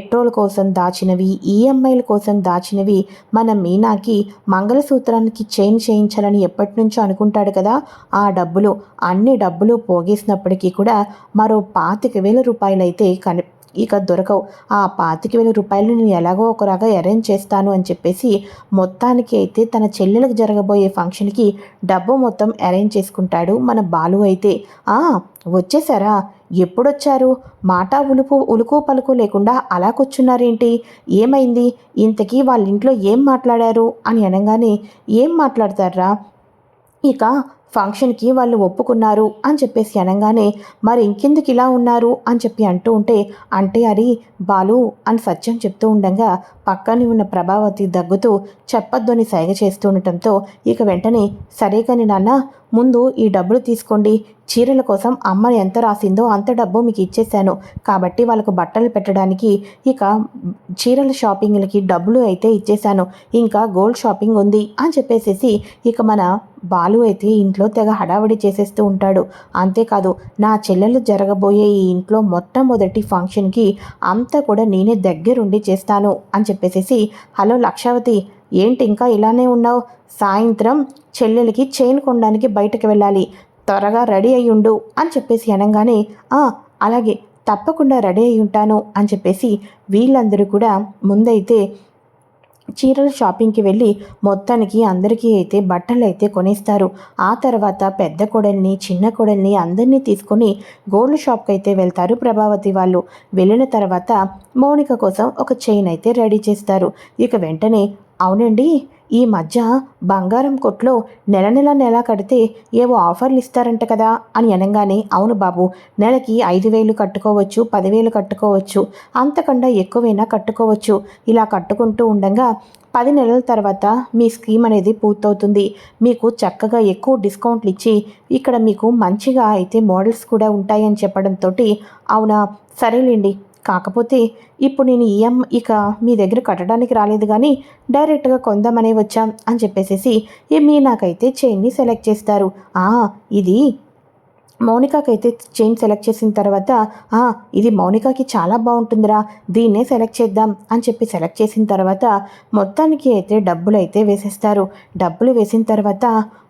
Petrol కోసం దాచినవి ఈఎంఐల కోసం దాచినవి మన మీనాకి మంగళసూత్రానికి చైన్ చేయించాలని ఎప్పటి నుంచో అనుకుంటాడు కదా. ఆ డబ్బులు అన్ని డబ్బులు పోగేసినప్పటికీ కూడా మరో పాతిక వేల రూపాయలైతే కని ఇక దొరకవు. ఆ పాతిక వేల రూపాయలు నేను ఎలాగో ఒకలాగా అరేంజ్ చేస్తాను అని చెప్పేసి మొత్తానికి అయితే తన చెల్లెలకు జరగబోయే ఫంక్షన్కి డబ్బు మొత్తం అరేంజ్ చేసుకుంటాడు మన బాలు అయితే. వచ్చేసారా? ఎప్పుడొచ్చారు? మాట ఉలుపు ఉలుకు పలుకు లేకుండా అలా కూర్చున్నారేంటి? ఏమైంది? ఇంతకీ వాళ్ళ ఇంట్లో ఏం మాట్లాడారు? అని అనగానే ఏం మాట్లాడతారా ఇక ఫంక్షన్కి వాళ్ళు ఒప్పుకున్నారు అని చెప్పేసి అనగానే మరి ఇంకెందుకు ఇలా ఉన్నారు? అని చెప్పి అంటూ ఉంటే అంటే అది బాలు అని సత్యం చెప్తూ ఉండగా పక్కనే ఉన్న ప్రభావతి దగ్గుతూ చెప్పొద్దు అని సైగ చేస్తూ ఉండటంతో ఇక వెంటనే సరే కానీ నాన్న ముందు ఈ డబ్బులు తీసుకోండి. చీరల కోసం అమ్మ ఎంత రాసిందో అంత డబ్బు మీకు ఇచ్చేసాను కాబట్టి వాళ్ళకు బట్టలు పెట్టడానికి ఇక చీరల షాపింగ్లకి డబ్బులు అయితే ఇచ్చేశాను. ఇంకా గోల్డ్ షాపింగ్ ఉంది అని చెప్పేసేసి ఇక మన బాలు అయితే ఇంట్లో తెగ హడావిడి చేసేస్తూ ఉంటాడు. అంతేకాదు నా చెల్లెలు జరగబోయే ఈ ఇంట్లో మొట్టమొదటి ఫంక్షన్కి అంతా కూడా నేనే దగ్గరుండి చేస్తాను అని చెప్పేసేసి హలో లక్షావతి ఏంటి ఇంకా ఇలానే ఉన్నావు? సాయంత్రం చెల్లెలకి చైన్ కొనడానికి బయటకు వెళ్ళాలి. త్వరగా రెడీ అయి ఉండు అని చెప్పేసి అనగానే "ఆ, అలాగే తప్పకుండా రెడీ అయి ఉంటాను అని చెప్పేసి వీళ్ళందరూ కూడా ముందైతే చీరల షాపింగ్కి వెళ్ళి మొత్తానికి అందరికీ అయితే బట్టలు అయితే కొనేస్తారు. ఆ తర్వాత పెద్ద కొడల్ని చిన్న కొడల్ని అందరినీ తీసుకొని గోల్డ్ షాప్కి అయితే వెళ్తారు ప్రభావతి వాళ్ళు. వెళ్ళిన తర్వాత మౌనిక కోసం ఒక చైన్ అయితే రెడీ చేస్తారు. ఇక వెంటనే అవునండి ఈ మధ్య బంగారం కొట్లో నెల నెల నెల కడితే ఏవో ఆఫర్లు ఇస్తారంట కదా అని అనగానే అవును బాబు నెలకి ఐదు వేలు కట్టుకోవచ్చు పదివేలు కట్టుకోవచ్చు అంతకన్నా ఎక్కువైనా కట్టుకోవచ్చు. ఇలా కట్టుకుంటూ ఉండగా పది నెలల తర్వాత మీ స్కీమ్ అనేది పూర్తవుతుంది. మీకు చక్కగా ఎక్కువ డిస్కౌంట్లు ఇచ్చి ఇక్కడ మీకు మంచిగా అయితే మోడల్స్ కూడా ఉంటాయని చెప్పడంతో అవునా? సరేలేండి. కాకపోతే ఇప్పుడు నేను ఈఎం ఇక మీ దగ్గర కట్టడానికి రాలేదు కానీ డైరెక్ట్గా కొందామనే వచ్చాం అని చెప్పేసేసి మీ నాకైతే చైన్ని సెలెక్ట్ చేస్తారు. ఆ ఇది మౌనికాకైతే చైన్ సెలెక్ట్ చేసిన తర్వాత "ఆ, ఇది మౌనికాకి చాలా బాగుంటుందిరా దీన్నే సెలెక్ట్ చేద్దాం అని చెప్పి సెలెక్ట్ చేసిన తర్వాత మొత్తానికి అయితే డబ్బులు అయితే వేసేస్తారు. డబ్బులు వేసిన తర్వాత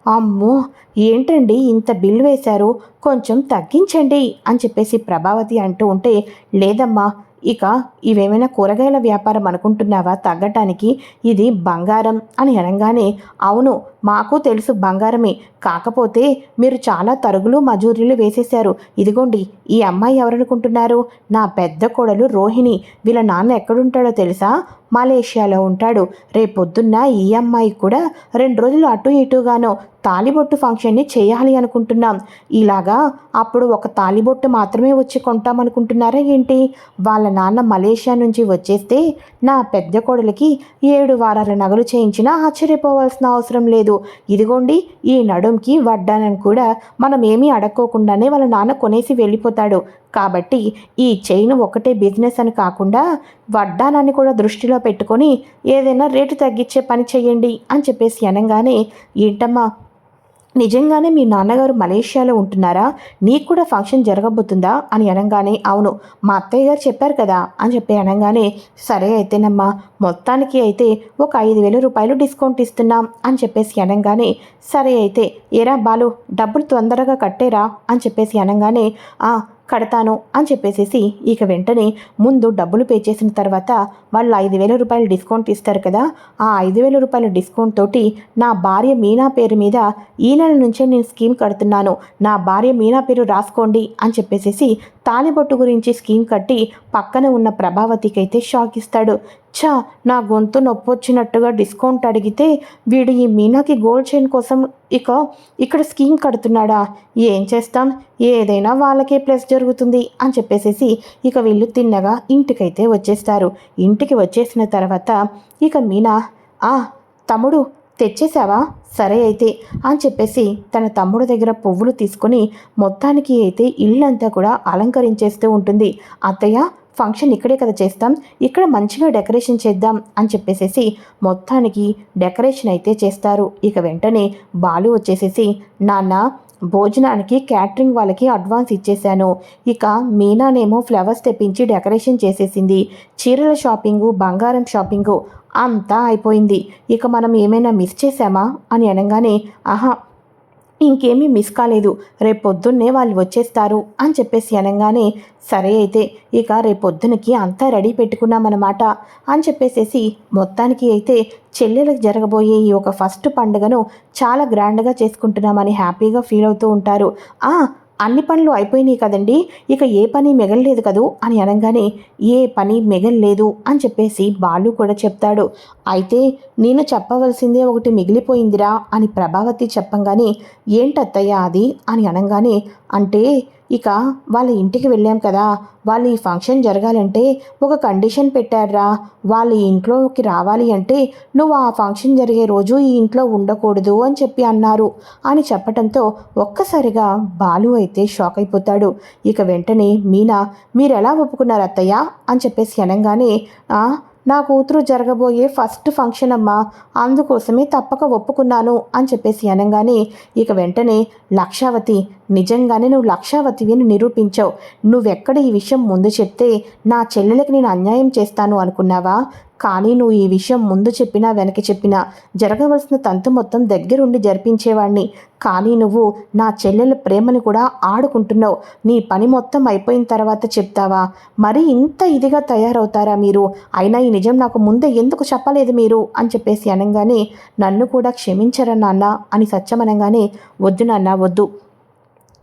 అమ్మో ఏంటండి ఇంత బిల్ వేశారు కొంచెం తగ్గించండి అని చెప్పేసి ప్రభావతి అంటూ ఉంటే లేదమ్మా ఇక ఇవేమైనా కూరగాయల వ్యాపారం అనుకుంటున్నావా? తగ్గటానికి ఇది బంగారం అని అనగానే అవును మాకు తెలుసు బంగారమే. కాకపోతే మీరు చాలా తరుగులు మజూరీలు వేసేశారు. ఇదిగోండి ఈ అమ్మాయి ఎవరనుకుంటున్నారు? నా పెద్ద కోడలు రోహిణి. వీళ్ళ నాన్న ఎక్కడుంటాడో తెలుసా? మలేషియాలో ఉంటాడు. రేపొద్దున్న ఈ అమ్మాయి కూడా రెండు రోజులు అటు ఇటుగానో తాలిబొట్టు ఫంక్షన్ని చేయాలి అనుకుంటున్నాం. ఇలాగా అప్పుడు ఒక తాలిబొట్టు మాత్రమే వచ్చి కొంటామనుకుంటున్నారా ఏంటి? వాళ్ళ నాన్న మలేషియా నుంచి వచ్చేస్తే నా పెద్ద కోడలికి ఏడు వారాల నగలు చేయించినా ఆశ్చర్యపోవాల్సిన అవసరం లేదు. ఇదిగోండి ఈ నడుంకి వడ్డానని కూడా మనం ఏమీ అడక్కోకుండానే వాళ్ళ నాన్న కొనేసి వెళ్ళిపోతాడు. కాబట్టి ఈ చైన్ ఒకటే బిజినెస్ అని కాకుండా వడ్డానాన్ని కూడా దృష్టిలో పెట్టుకొని ఏదైనా రేటు తగ్గించే పని చేయండి అని చెప్పేసి అనగానే ఏంటమ్మా నిజంగానే మీ నాన్నగారు మలేషియాలో ఉంటున్నారా? నీకు కూడా ఫంక్షన్ జరగబోతుందా? అని అనగానే అవును మా అత్తయ్య గారు చెప్పారు కదా అని చెప్పి అనగానే సరే అయితేనమ్మా మొత్తానికి అయితే ఒక ఐదు వేల రూపాయలు డిస్కౌంట్ ఇస్తున్నాం అని చెప్పేసి అనగానే సరే అయితే ఏరా బాలు డబ్బులు తొందరగా కట్టేరా అని చెప్పేసి అనగానే "ఆ, కడతాను అని చెప్పేసేసి ఇక వెంటనే ముందు డబ్బులు పే చేసిన తర్వాత వాళ్ళు ఐదు వేల రూపాయలు డిస్కౌంట్ ఇస్తారు కదా ఆ ఐదు వేల రూపాయల డిస్కౌంట్ తోటి నా భార్య మీనా పేరు మీద ఈ నెల నుంచే నేను స్కీమ్ కడుతున్నాను. నా భార్య మీనా పేరు రాసుకోండి అని చెప్పేసేసి తాలిబొట్టు గురించి స్కీమ్ కట్టి పక్కన ఉన్న ప్రభావతికి అయితే షాక్ ఇస్తాడు. ఛా నా గొంతు నొప్పి వచ్చినట్టుగా డిస్కౌంట్ అడిగితే వీడు ఈ మీనాకి గోల్డ్ చైన్ కోసం ఇక ఇక్కడ స్కీమ్ కడుతున్నాడా? ఏం చేస్తాం? ఏదైనా వాళ్ళకే ప్లస్ జరుగుతుంది అని చెప్పేసేసి ఇక వీళ్ళు తిన్నగా ఇంటికైతే వచ్చేస్తారు. ఇంటికి వచ్చేసిన తర్వాత ఇక మీనా ఆ తమ్ముడు తెచ్చేసావా సరే అయితే అని చెప్పేసి తన తమ్ముడు దగ్గర పువ్వులు తీసుకొని మొత్తానికి అయితే ఇల్లంతా కూడా అలంకరించేస్తూ ఉంటుంది. అత్తయ్య ఫంక్షన్ ఇక్కడే కదా చేస్తాం ఇక్కడ మంచిగా డెకరేషన్ చేద్దాం అని చెప్పేసేసి మొత్తానికి డెకరేషన్ అయితే చేస్తారు. ఇక వెంటనే బాలు వచ్చేసేసి నాన్న భోజనానికి క్యాటరింగ్ వాళ్ళకి అడ్వాన్స్ ఇచ్చేశాను. ఇక మీనానేమో ఫ్లవర్స్ తెప్పించి డెకరేషన్ చేసేసింది. చీరల షాపింగు బంగారం షాపింగు అంతా అయిపోయింది. ఇక మనం ఏమైనా మిస్ చేశామా? అని అనగానే ఆహా ఇంకేమీ మిస్ కాలేదు. రేపొద్దున్నే వాళ్ళు వచ్చేస్తారు అని చెప్పేసి అనగానే సరే అయితే ఇక రేపొద్దునకి అంతా రెడీ పెట్టుకున్నామన్నమాట అని చెప్పేసేసి మొత్తానికి అయితే చెల్లెలకు జరగబోయే ఈ ఒక ఫస్ట్ పండుగను చాలా గ్రాండ్గా చేసుకుంటున్నామని హ్యాపీగా ఫీల్ అవుతూ ఉంటారు. ఆ అన్ని పనులు అయిపోయినాయి కదండి ఇక ఏ పని మిగలలేదు కదూ? అని అనగానే ఏ పని మిగలలేదు అని చెప్పేసి బాలు కూడా చెప్తాడు. అయితే నేను చెప్పవలసిందే ఒకటి మిగిలిపోయిందిరా అని ప్రభావతి చెప్పంగానే ఏంటత్తయ్య అది? అని అనగానే అంటే ఇక వాళ్ళ ఇంటికి వెళ్ళాం కదా. వాళ్ళు ఈ ఫంక్షన్ జరగాలంటే ఒక కండిషన్ పెట్టారా వాళ్ళ ఇంట్లోకి రావాలి అంటే నువ్వు ఆ ఫంక్షన్ జరిగే రోజు ఈ ఇంట్లో ఉండకూడదు అని చెప్పి అన్నారు. అని చెప్పడంతో ఒక్కసారిగా బాలు అయితే షాక్ అయిపోతాడు. ఇక వెంటనే మీనా మీరెలా ఒప్పుకున్నారు అత్తయ్య? అని చెప్పేసి అనగానే నా కూతురు జరగబోయే ఫస్ట్ ఫంక్షన్ అమ్మా అందుకోసమే తప్పక ఒప్పుకున్నాను అని చెప్పేసి అనగానే ఇక వెంటనే లక్షావతి నిజంగానే నువ్వు లక్షావతివి అని నిరూపించావు. నువ్వెక్కడ ఈ విషయం ముందు చెప్తే నా చెల్లెలకి నేను అన్యాయం చేస్తాను అనుకున్నావా? కానీ నువ్వు ఈ విషయం ముందు చెప్పినా వెనక్కి చెప్పినా జరగవలసిన తంతు మొత్తం దగ్గరుండి జరిపించేవాణ్ణి. కానీ నువ్వు నా చెల్లెల ప్రేమని కూడా ఆడుకుంటున్నావు. నీ పని మొత్తం అయిపోయిన తర్వాత చెప్తావా? మరి ఇంత ఇదిగా తయారవుతారా మీరు? అయినా ఈ నిజం నాకు ముందే ఎందుకు చెప్పలేదు మీరు? అని చెప్పేసి అనగానే నన్ను కూడా క్షమించరా నాన్న? అని సత్యమనగానే వద్దు నాన్న వద్దు.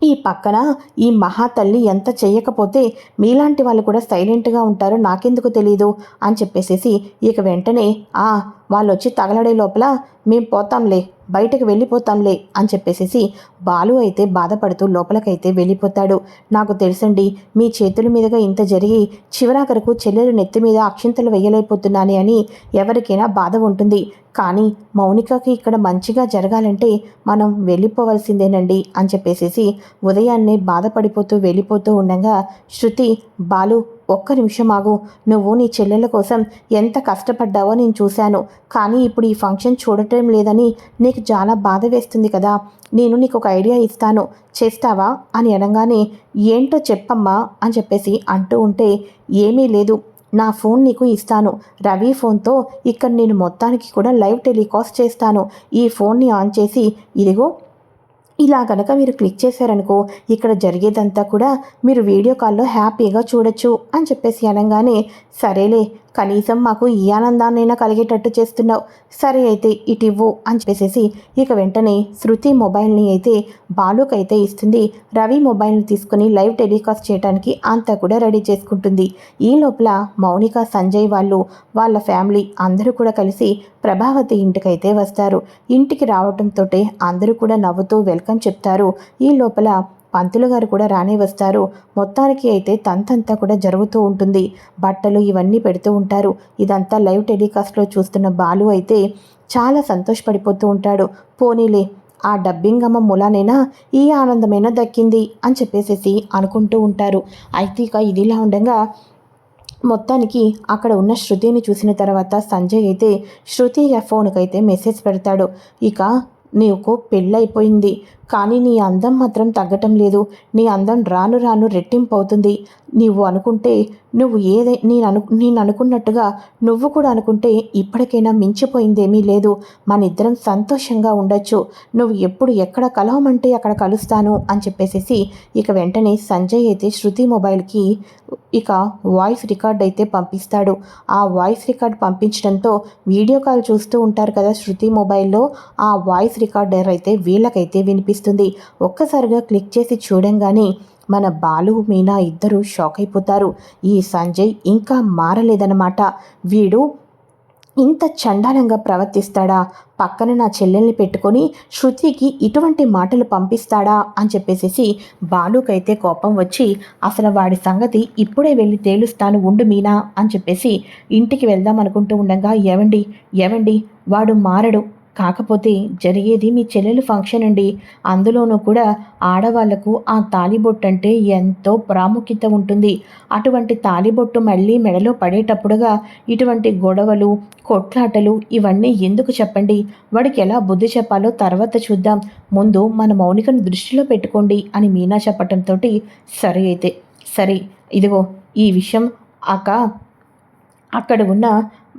ఈ పక్కన ఈ మహాతల్లి ఎంత చేయకపోతే మీలాంటి వాళ్ళు కూడా సైలెంట్గా ఉంటారో నాకెందుకు తెలీదు అని చెప్పేసేసి ఇక వెంటనే ఆ వాళ్ళు వచ్చి తగలడే లోపల మేం పోతాంలే బయటకు వెళ్ళిపోతాంలే అని చెప్పేసేసి బాలు అయితే బాధపడుతూ లోపలికైతే వెళ్ళిపోతాడు. నాకు తెలుసండి మీ చేతుల మీదుగా ఇంత జరిగి చివరాఖరకు చెల్లెలు నెత్తి మీద అక్షింతలు వేయలేకపోతున్నానే అని ఎవరికైనా బాధ ఉంటుంది. కానీ మౌనికకి ఇక్కడ మంచిగా జరగాలంటే మనం వెళ్ళిపోవలసిందేనండి అని చెప్పేసేసి ఉదయాన్నే బాధపడిపోతూ వెళ్ళిపోతూ ఉండగా శృతి బాలు ఒక్క నిమిషం ఆగు. నువ్వు నీ చెల్లెల కోసం ఎంత కష్టపడ్డావో నేను చూశాను. కానీ ఇప్పుడు ఈ ఫంక్షన్ చూడటం లేదని నీకు చాలా బాధ వేస్తుంది కదా. నేను నీకు ఒక ఐడియా ఇస్తాను. చేస్తావా? అని అనగానే ఏంటో చెప్పమ్మా అని చెప్పేసి అంటూ ఉంటే ఏమీ లేదు. నా ఫోన్ నీకు ఇస్తాను. రవి ఫోన్తో ఇక్కడ నేను మొత్తానికి కూడా లైవ్ టెలికాస్ట్ చేస్తాను. ఈ ఫోన్ని ఆన్ చేసి ఇదిగో ఇలా కనుక మీరు క్లిక్ చేశారనుకో ఇక్కడ జరిగేదంతా కూడా మీరు వీడియో కాల్లో హ్యాపీగా చూడొచ్చు అని చెప్పేసి అనగానే సరేలే కనీసం మాకు ఈ ఆనందాన్నైనా కలిగేటట్టు చేస్తున్నావు. సరే అయితే ఇటివ్వు అని చెప్పేసి ఇక వెంటనే శృతి మొబైల్ని అయితే బాలుకైతే అయితే ఇస్తుంది. రవి మొబైల్ని తీసుకుని లైవ్ టెలికాస్ట్ చేయడానికి అంతా కూడా రెడీ చేసుకుంటుంది. ఈ లోపల మౌనిక సంజయ్ వాళ్ళు వాళ్ళ ఫ్యామిలీ అందరూ కూడా కలిసి ప్రభావతి ఇంటికైతే వస్తారు. ఇంటికి రావడంతో అందరూ కూడా నవ్వుతూ వెల్కమ్ చెప్తారు. ఈ లోపల పంతులు గారు కూడా రానే వస్తారు. మొత్తానికి అయితే తంతంతా కూడా జరుగుతూ ఉంటుంది. బట్టలు ఇవన్నీ పెడుతూ ఉంటారు. ఇదంతా లైవ్ టెలికాస్ట్లో చూస్తున్న బాలు అయితే చాలా సంతోషపడిపోతూ ఉంటాడు. పోనీలే ఆ డబ్బింగ్ అమ్మ మూలానైనా? ఈ ఆనందమైనా దక్కింది? అని చెప్పేసేసి అనుకుంటూ ఉంటారు. అయితే ఇక ఇదిలా ఉండగా మొత్తానికి అక్కడ ఉన్న శృతిని చూసిన తర్వాత సంజయ్ అయితే శృతి ఫోన్కి అయితే మెసేజ్ పెడతాడు. ఇక నీకు పెళ్ళైపోయింది కానీ నీ అందం మాత్రం తగ్గటం లేదు. నీ అందం రాను రాను రెట్టింపు అవుతుంది నీవు అనుకుంటే నువ్వు ఏదై నేను అను నేను అనుకున్నట్టుగా నువ్వు కూడా అనుకుంటే ఇప్పటికైనా మించిపోయిందేమీ లేదు. మన ఇద్దరం సంతోషంగా ఉండొచ్చు. నువ్వు ఎప్పుడు ఎక్కడ కలవమంటే అక్కడ కలుస్తాను అని చెప్పేసేసి ఇక వెంటనే సంజయ్ అయితే శృతి మొబైల్కి ఇక వాయిస్ రికార్డ్ అయితే పంపిస్తాడు. ఆ వాయిస్ రికార్డ్ పంపించడంతో వీడియో కాల్ చూస్తూ ఉంటారు కదా శృతి మొబైల్లో ఆ వాయిస్ రికార్డర్ అయితే వీళ్ళకైతే వినిపిస్తుంది. ఒక్కసారిగా క్లిక్ చేసి చూడంగానే మన బాలు మీనా ఇద్దరు షాక్ అయిపోతారు ఈ సంజయ్ ఇంకా మారలేదన్నమాట. వీడు ఇంత చండాలంగా ప్రవర్తిస్తాడా? పక్కన నా చెల్లెల్ని పెట్టుకొని శృతికి ఇటువంటి మాటలు పంపిస్తాడా? అని చెప్పేసి బాలుకైతే కోపం వచ్చి అసలు వాడి సంగతి ఇప్పుడే వెళ్ళి తేలుస్తాను ఉండు మీనా అని చెప్పేసి ఇంటికి వెళ్దాం అనుకుంటూ ఉండగా ఎవండి ఎవండి వాడు మారడు. కాకపోతే జరిగేది మీ చెల్లెలు ఫంక్షన్ అండి. అందులోనూ కూడా ఆడవాళ్ళకు ఆ తాలిబొట్టు అంటే ఎంతో ప్రాముఖ్యత ఉంటుంది. అటువంటి తాలిబొట్టు మళ్ళీ మెడలో పడేటప్పుడుగా ఇటువంటి గొడవలు కొట్లాటలు ఇవన్నీ ఎందుకు చెప్పండి? వాడికి ఎలా బుద్ధి చెప్పాలో తర్వాత చూద్దాం. ముందు మన మౌనికను దృష్టిలో పెట్టుకోండి అని మీనా చెప్పటంతో సరే అయితే. సరే ఇదిగో ఈ విషయం. అక్క అక్కడ ఉన్న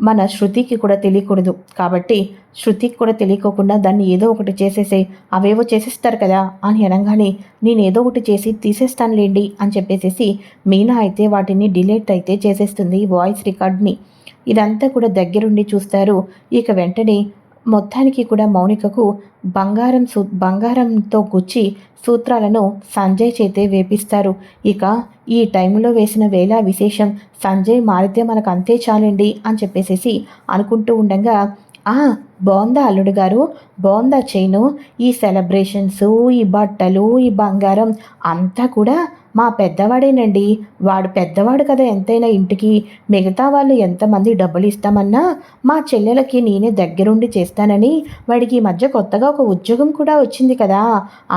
మన శృతికి కూడా తెలియకూడదు. కాబట్టి శృతికి కూడా తెలియకోకుండా దాన్ని ఏదో ఒకటి చేసేసే అవేవో చేసేస్తారు కదా అని అనగానే నేను ఏదో ఒకటి చేసి తీసేస్తానులేండి అని చెప్పేసేసి మీనా అయితే వాటిని డిలీట్ అయితే చేసేస్తుంది వాయిస్ రికార్డ్ని. ఇదంతా కూడా దగ్గరుండి చూస్తారు. ఇక వెంటనే మొత్తానికి కూడా మౌనికకు బంగారం సూ బంగారంతో గుచ్చి సూత్రాలను సంజయ్ చేతే వేపిస్తారు. ఇక ఈ టైంలో వేసిన వేళ విశేషం సంజయ్ మారితే మనకు అంతే చాలండి అని చెప్పేసేసి అనుకుంటూ ఉండగా ఆ బాగుందా అల్లుడు గారు? బాగుందా చైను? ఈ సెలబ్రేషన్స్ ఈ బట్టలు ఈ బంగారం అంతా కూడా మా పెద్దవాడేనండి. వాడు పెద్దవాడు కదా ఎంతైనా ఇంటికి. మిగతా వాళ్ళు ఎంతమంది డబ్బులు ఇస్తామన్నా మా చెల్లెలకి నేనే దగ్గరుండి చేస్తానని వాడికి ఈ మధ్య కొత్తగా ఒక ఉద్యోగం కూడా వచ్చింది కదా.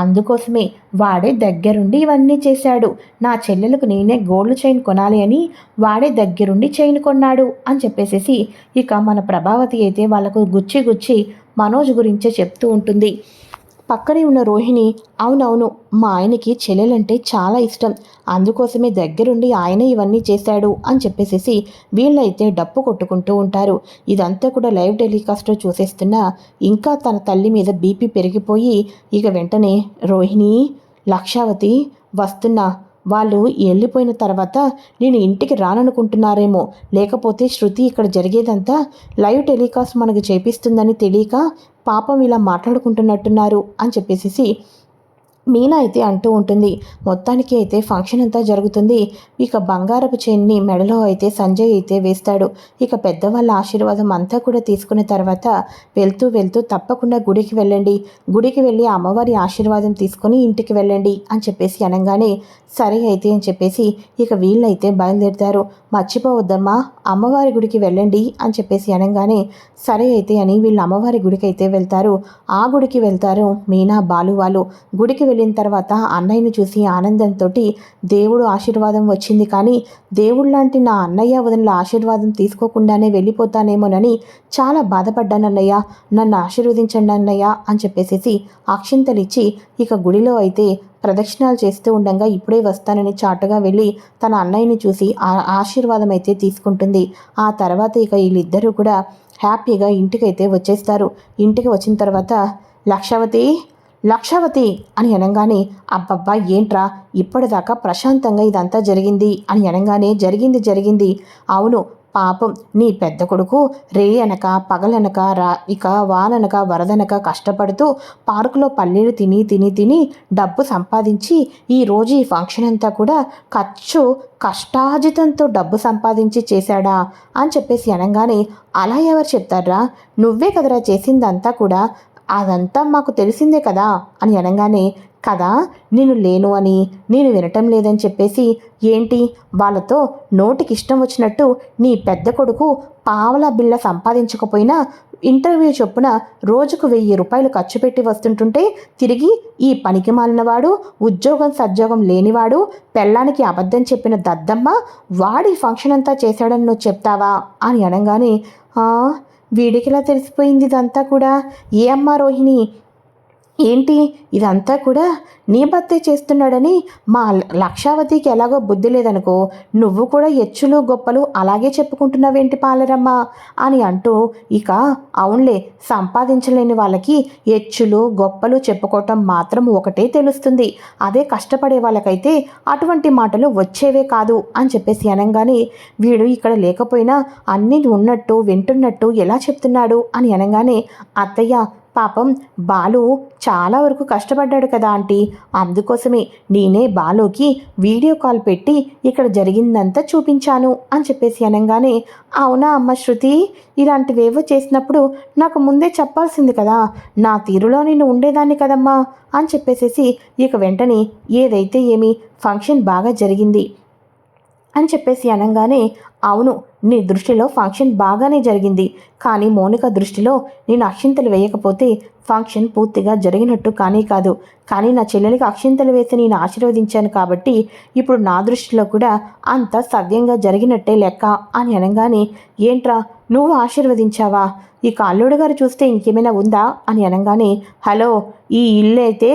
అందుకోసమే వాడే దగ్గరుండి ఇవన్నీ చేశాడు. నా చెల్లెలకు నేనే గోల్డ్ చైన్ కొనాలి అని వాడే దగ్గరుండి చైన్ కొన్నాడు అని చెప్పేసేసి ఇక మన ప్రభావతి అయితే వాళ్ళకు గుచ్చి గుచ్చి మనోజ్ గురించే చెప్తూ ఉంటుంది. పక్కనే ఉన్న రోహిణి అవునవును మా ఆయనకి చెల్లెలంటే చాలా ఇష్టం. అందుకోసమే దగ్గరుండి ఆయన ఇవన్నీ చేశాడు అని చెప్పేసేసి వీళ్ళైతే డప్పు కొట్టుకుంటూ ఉంటారు. ఇదంతా కూడా లైవ్ టెలికాస్ట్లో చూసేస్తున్నా ఇంకా తన తల్లి మీద బీపీ పెరిగిపోయి ఇక వెంటనే రోహిణి లక్షావతి వస్తున్నా. వాళ్ళు వెళ్ళిపోయిన తర్వాత నేను ఇంటికి రాననుకుంటున్నారేమో. లేకపోతే శృతి ఇక్కడ జరిగేదంతా లైవ్ టెలికాస్ట్ మనకు చేపిస్తుందని తెలియక పాపం ఇలా మాట్లాడుకుంటున్నట్టున్నారు అని చెప్పేసి మీనా అయితే అంటూ ఉంటుంది మొత్తానికి అయితే ఫంక్షన్ అంతా జరుగుతుంది. ఇక బంగారపు చైన్ని మెడలో అయితే సంజయ్ అయితే వేస్తాడు. ఇక పెద్దవాళ్ళ ఆశీర్వాదం అంతా కూడా తీసుకున్న తర్వాత వెళ్తూ వెళ్తూ తప్పకుండా గుడికి వెళ్ళండి. గుడికి వెళ్ళి అమ్మవారి ఆశీర్వాదం తీసుకొని ఇంటికి వెళ్ళండి అని చెప్పేసి అనగానే సరే అయితే అని చెప్పేసి ఇక వీళ్ళైతే బయలుదేరుతారు. మర్చిపోవద్దమ్మా అమ్మవారి గుడికి వెళ్ళండి అని చెప్పేసి అనగానే సరే అయితే అని వీళ్ళు అమ్మవారి గుడికి అయితే వెళ్తారు. ఆ గుడికి వెళ్తారు మీనా బాలు వాళ్ళు గుడికి వెళ్ళిన తర్వాత అన్నయ్యను చూసి ఆనందంతో దేవుడు ఆశీర్వాదం వచ్చింది కానీ దేవుడు లాంటి నా అన్నయ్య వదిన ఆశీర్వాదం తీసుకోకుండానే వెళ్ళిపోతానేమోనని చాలా బాధపడ్డాను అన్నయ్య. నన్ను ఆశీర్వదించండి అన్నయ్య అని చెప్పేసి అక్షింతలిచ్చి ఇక గుడిలో అయితే ప్రదక్షిణాలు చేస్తూ ఉండగా ఇప్పుడే వస్తానని చాటుగా వెళ్ళి తన అన్నయ్యని చూసి ఆ ఆశీర్వాదం అయితే తీసుకుంటుంది. ఆ తర్వాత ఇక వీళ్ళిద్దరూ కూడా హ్యాపీగా ఇంటికైతే వచ్చేస్తారు. ఇంటికి వచ్చిన తర్వాత లక్షవతి లక్షవతి అని అనగానే అబ్బబ్బా ఏంట్రా? ఇప్పటిదాకా ప్రశాంతంగా ఇదంతా జరిగింది అని అనగానే జరిగింది జరిగింది. అవును పాపం. నీ పెద్ద కొడుకు రే అనక పగలనక రా ఇక వాననక వరదనక కష్టపడుతూ పార్కులో పల్లీలు తిని తిని తిని డబ్బు సంపాదించి ఈరోజు ఈ ఫంక్షన్ అంతా కూడా ఖర్చు కష్టాజితంతో డబ్బు సంపాదించి చేశాడా అని చెప్పేసి అనగానే అలా ఎవరు చెప్తారా నువ్వే కదరా చేసిందంతా కూడా అదంతా మాకు తెలిసిందే కదా అని అనగానే కదా నేను లేను అని నేను వినటం లేదని చెప్పేసి ఏంటి వాళ్ళతో నోటికి ఇష్టం వచ్చినట్టు నీ పెద్ద కొడుకు పావల బిళ్ళ సంపాదించకపోయినా ఇంటర్వ్యూ చొప్పున రోజుకు వెయ్యి రూపాయలు ఖర్చు పెట్టి వస్తుంటుంటే తిరిగి ఈ పనికి మాలినవాడు ఉద్యోగం సద్యోగం లేనివాడు పెళ్ళానికి అబద్ధం చెప్పిన దద్దమ్మ వాడి ఫంక్షన్ అంతా చేశాడని నువ్వు చెప్తావా? అని అనగానే వీడికిలా తెలిసిపోయింది ఇదంతా కూడా? ఏ అమ్మా రోహిణి? ఏంటి? ఇదంతా కూడా నీ భర్తే చేస్తున్నాడని మా లక్షావతికి ఎలాగో బుద్ధి లేదనుకో నువ్వు కూడా ఎచ్చులు గొప్పలు అలాగే చెప్పుకుంటున్నావేంటి పాలరమ్మ? అని అంటూ ఇక అవునులే సంపాదించలేని వాళ్ళకి ఎచ్చులు గొప్పలు చెప్పుకోవటం మాత్రం ఒకటే తెలుస్తుంది. అదే కష్టపడే వాళ్ళకైతే అటువంటి మాటలు వచ్చేవే కాదు అని చెప్పేసి అనగానే వీడు ఇక్కడ లేకపోయినా అన్నీ ఉన్నట్టు వింటున్నట్టు ఎలా చెప్తున్నాడు అని అనగానే అత్తయ్య పాపం బాలు చాలా వరకు కష్టపడ్డాడు కదా ఆంటీ. అందుకోసమే నేనే బాలుకి వీడియో కాల్ పెట్టి ఇక్కడ జరిగిందంతా చూపించాను అని చెప్పేసి అనగానే అవునా అమ్మ శృతి? ఇలాంటివేవో చేసినప్పుడు నాకు ముందే చెప్పాల్సింది కదా. నా తీరులో నేను ఉండేదాన్ని కదమ్మా అని చెప్పేసేసి ఇక వెంటనే ఏదైతే ఏమి ఫంక్షన్ బాగా జరిగింది అని చెప్పేసి అనగానే అవును నీ దృష్టిలో ఫంక్షన్ బాగానే జరిగింది. కానీ మౌనిక దృష్టిలో నేను అక్షింతలు వేయకపోతే ఫంక్షన్ పూర్తిగా జరిగినట్టు కానీ కాదు. కానీ నా చెల్లెలికి అక్షింతలు వేసి నేను ఆశీర్వదించాను కాబట్టి ఇప్పుడు నా దృష్టిలో కూడా అంత సవ్యంగా జరిగినట్టే లెక్క అని అనగానే ఏంట్రా నువ్వు ఆశీర్వదించావా? ఈ అల్లుడు గారు చూస్తే ఇంకేమైనా ఉందా? అని అనగానే హలో ఈ ఇల్లు అయితే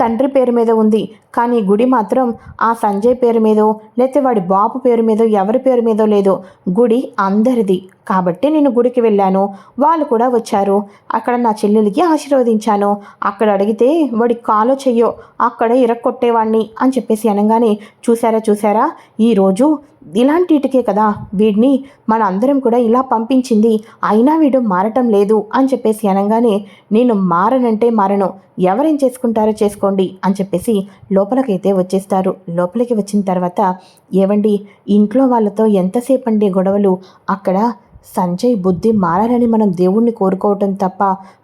తండ్రి పేరు మీద ఉంది. కానీ గుడి మాత్రం ఆ సంజయ్ పేరు మీదో లేకపోతే వాడి బాబు పేరు మీదో ఎవరి పేరు మీదో లేదో గుడి అందరిది. కాబట్టి నేను గుడికి వెళ్ళాను. వాళ్ళు కూడా వచ్చారు. అక్కడ నా చెల్లెలికి ఆశీర్వదించాను. అక్కడ అడిగితే వాడి కాలో చెయ్యో అక్కడ ఇరక్కొట్టేవాడిని అని చెప్పేసి అనగానే చూసారా చూసారా ఈరోజు ఇలాంటిటికే కదా. వీడిని మన అందరం కూడా ఇలా పంపించింది. అయినా వీడు మారటం లేదు అని చెప్పేసి అనగానే నేను మారనంటే మారను. ఎవరేం చేసుకుంటారో చేసుకోండి. అని చెప్పేసి లోపలికైతే వచ్చేస్తారు. లోపలికి వచ్చిన తర్వాత ఏవండి ఇంట్లో వాళ్ళతో ఎంతసేపు అండి గొడవలు? అక్కడ సంజయ్ బుద్ధి మారాలని మనం దేవుణ్ణి కోరుకోవటం తప్ప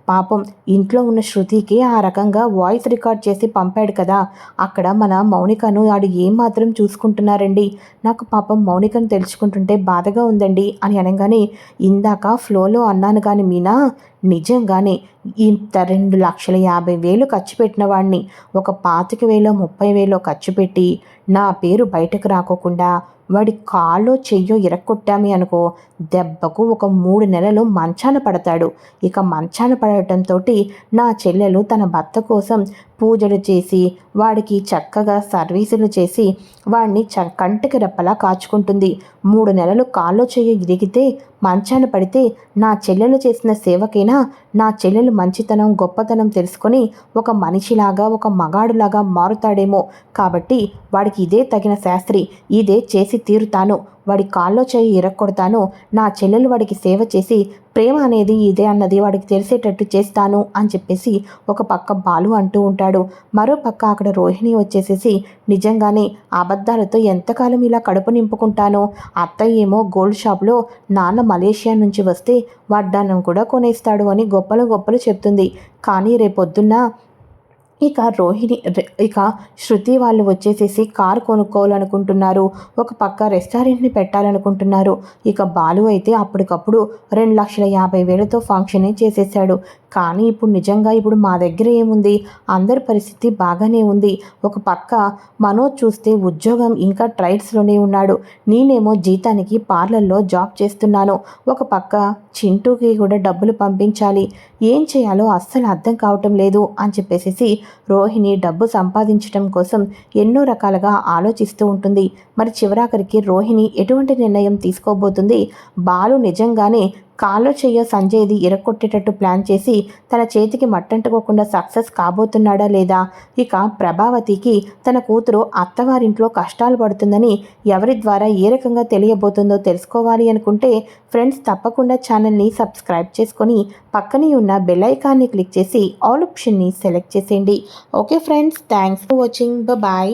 పాపం ఇంట్లో ఉన్న శృతికి ఆ రకంగా వాయిస్ రికార్డ్ చేసి పంపాడు కదా. అక్కడ మన మౌనికను ఆడు ఏమాత్రం చూసుకుంటున్నారండి? నాకు పాపం మౌనికను తెలుసుకుంటుంటే బాధగా ఉందండి అని అనగానే ఇందాక ఫ్లోలో అన్నాను కానీ మీనా? నిజంగానే ఇంత రెండు లక్షల యాభై వేలు ఖర్చు పెట్టిన వాడిని ఒక పాతిక వేలో ముప్పై వేలో ఖర్చు పెట్టి నా పేరు బయటకు రాకోకుండా వాడి కాలో చెయ్యో ఇరక్కొట్టామి అనుకో దెబ్బకు ఒక మూడు నెలలు మంచాన పడతాడు. ఇక మంచాన పడటంతో నా చెల్లెలు తన భర్త కోసం పూజలు చేసి వాడికి చక్కగా సర్వీసులు చేసి వాడిని చ కంటికి రెప్పలా కాచుకుంటుంది. మూడు నెలలు కాళ్ళు చెయ్యి ఇరిగితే మంచాన పడితే నా చెల్లెలు చేసిన సేవకైనా? నా చెల్లెలు మంచితనం గొప్పతనం తెలుసుకొని ఒక మనిషిలాగా ఒక మగాడులాగా మారుతాడేమో. కాబట్టి వాడికి ఇదే తగిన శాస్త్రి. ఇదే చేసి తీరుతాను. వాడి కాల్లో చేయి ఇరక్కొడతాను. నా చెల్లెలు వాడికి సేవ చేసి ప్రేమ అనేది ఇదే అన్నది వాడికి తెలిసేటట్టు చేస్తాను అని చెప్పేసి ఒక పక్క బాలు అంటూ ఉంటాడు. మరో పక్క అక్కడ రోహిణి వచ్చేసేసి నిజంగానే అబద్ధాలతో ఎంతకాలం ఇలా కడుపు నింపుకుంటానో అత్తయ్య ఏమో గోల్డ్ షాప్లో నాన్న మలేషియా నుంచి వస్తే వడ్డానం కూడా కొనేస్తాడు అని గొప్పలు గొప్పలు చెప్తుంది. కానీ రేపొద్దున్న ఇక రోహిణి ఇక శృతి వాళ్ళు వచ్చేసేసి కార్ కొనుక్కోవాలనుకుంటున్నారు. ఒక పక్క రెస్టారెంట్ని పెట్టాలనుకుంటున్నారు. ఇక బాలు అయితే అప్పటికప్పుడు రెండు లక్షల యాభై వేలతో ఫంక్షనే చేసేసాడు. కానీ ఇప్పుడు నిజంగా ఇప్పుడు మా దగ్గర ఏముంది? అందరి పరిస్థితి బాగానే ఉంది. ఒక పక్క మనోజ్ చూస్తే ఉద్యోగం ఇంకా ట్రైడ్స్లోనే ఉన్నాడు. నేనేమో జీతానికి పార్లర్లో జాబ్ చేస్తున్నాను. ఒక పక్క చింటూకి కూడా డబ్బులు పంపించాలి. ఏం చేయాలో అస్సలు అర్థం కావటం లేదు అని చెప్పేసి రోహిణి డబ్బు సంపాదించడం కోసం ఎన్నో రకాలుగా ఆలోచిస్తూ ఉంటుంది. మరి చివరాఖరికి రోహిణి ఎటువంటి నిర్ణయం తీసుకోబోతుంది? బాలు నిజంగానే కాలో చెయ్యో సంజయ్ది ఇరక్కొట్టేటట్టు ప్లాన్ చేసి తన చేతికి మట్టంటుకోకుండా సక్సెస్ కాబోతున్నాడా లేదా? ఇక ప్రభావతికి తన కూతురు అత్తవారింట్లో కష్టాలు పడుతుందని ఎవరి ద్వారా ఏ రకంగా తెలియబోతుందో తెలుసుకోవాలి అనుకుంటే ఫ్రెండ్స్ తప్పకుండా ఛానల్ని సబ్స్క్రైబ్ చేసుకొని పక్కనే ఉన్న బెల్ ఐకాన్ని క్లిక్ చేసి ఆల్ ఆప్షన్ని సెలెక్ట్ చేసేయండి. Okay friends thanks for watching. Bye.